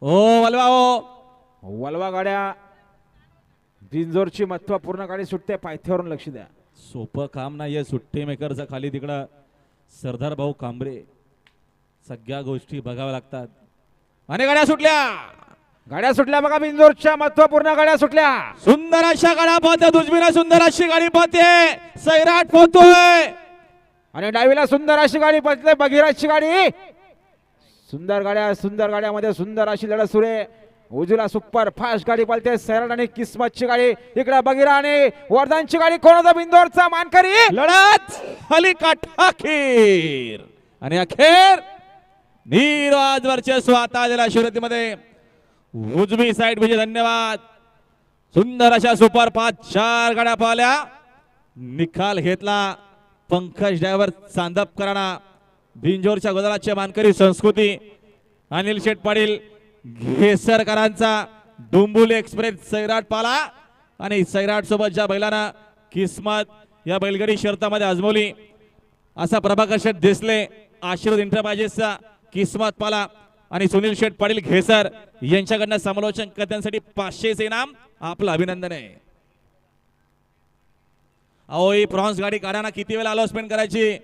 ओ वलवा ओ. वलवा गाड्या. बिंजोरची महत्त्वपूर्ण गाडी सुटते पायथ्यावरून लक्ष द्या. सोपं काम नाहीये सुट्टी मेकरचं खाली तिकडं. सरदार भाऊ कांबरे सगळ्या गोष्टी बघाव्या लागतात. अनेक गाड्या सुटल्या. गाड्या सुटल्या बघा बिंजोरच्या महत्त्वपूर्ण गाड्या सुटल्या. सुंदर अशा गाड्या पाहते दुजमीना सुंदर अशी गाडी पाहते. सैराट पोहतोय. आणि डावीला सुंदर अशी गाडी पळते बघिराची गाडी. सुंदर गाड्या सुंदर गाड्यामध्ये सुंदर अशी लढत सुरू आहे. उजूला सुपर फास्ट गाडी पळते सैराट आणि किस्मतची गाडी. इकडे बघिरा आणि वर्धनची गाडी. कोणाचा बिंदोरचा मानकरी? लढत! खाली काठाखीर आणि अखेर नीरज वर्चस्व आता आलेला शर्यतीमध्ये उजवी साईड म्हणजे धन्यवाद. सुंदर अशा सुपर पाच चार गाड्या पाहिल्या. निकाल घेतला. पंकज ड्रायव्हर चांदपकरांना भिंजोरच्या गोदलाचे मानकरी संस्कृती अनिल शेठ पाटील घेसरकरांचा डोंबुली एक्सप्रेस सैराट पाला आणि सैराट सोबत ज्या बैलांना किस्मत या बैलगडी शर्तामध्ये आजमवली असा प्रभाकर शेठ दिसले आशीर्वाद इंटरप्राइजेसचा किस्मत पाला आणि सुनील शेठ पाटील घेसर यांच्याकडनं समालोचन करण्यासाठी पाचशेच इनाम आपलं अभिनंदन आहे. अहो ही प्रॉन्स गाडी काढाना किती वेळा अलाउन्समेंट करायची?